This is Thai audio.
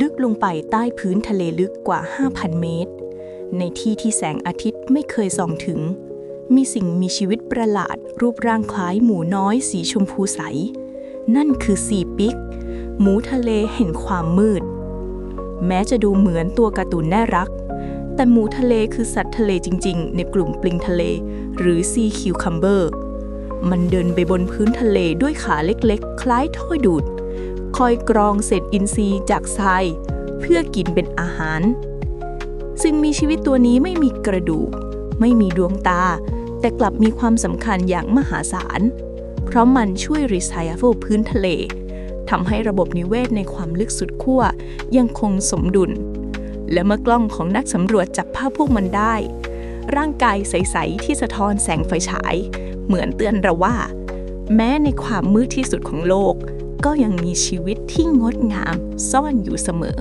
ลึกลงไปใต้พื้นทะเลลึกกว่า 5,000 เมตร ในที่ที่แสงอาทิตย์ไม่เคยส่องถึง มีสิ่งมีชีวิตประหลาด รูปร่างคล้ายหมูน้อยสีชมพูใส นั่นคือซีปิก หมูทะเลเห็นความมืด แม้จะดูเหมือนตัวการ์ตูนน่ารัก แต่หมูทะเลคือสัตว์ทะเลจริง ๆ ในกลุ่มปลิงทะเล หรือซีคิวคัมเบอร์ มันเดินไปบนพื้นทะเลด้วยขาเล็กๆ คล้ายถ้อยดูด คอยกรองเศษอินทรีย์จากทรายเพื่อกินเป็นอาหาร ซึ่งมีชีวิตตัวนี้ไม่มีกระดูก ไม่มีดวงตา แต่กลับมีความสำคัญอย่างมหาศาล เพราะมันช่วยรีไซเคิลพื้นทะเลทำให้ระบบนิเวศในความลึกสุดขั้วยังคงสมดุล และเมื่อกล้องของนักสำรวจจับภาพพวกมันได้ ร่างกายใส ๆ ที่สะท้อนแสงไฟฉาย เหมือนเตือนเราว่า แม้ในความมืดที่สุดของโลก ก็ยังมีชีวิตที่งดงามซ่อนอยู่เสมอ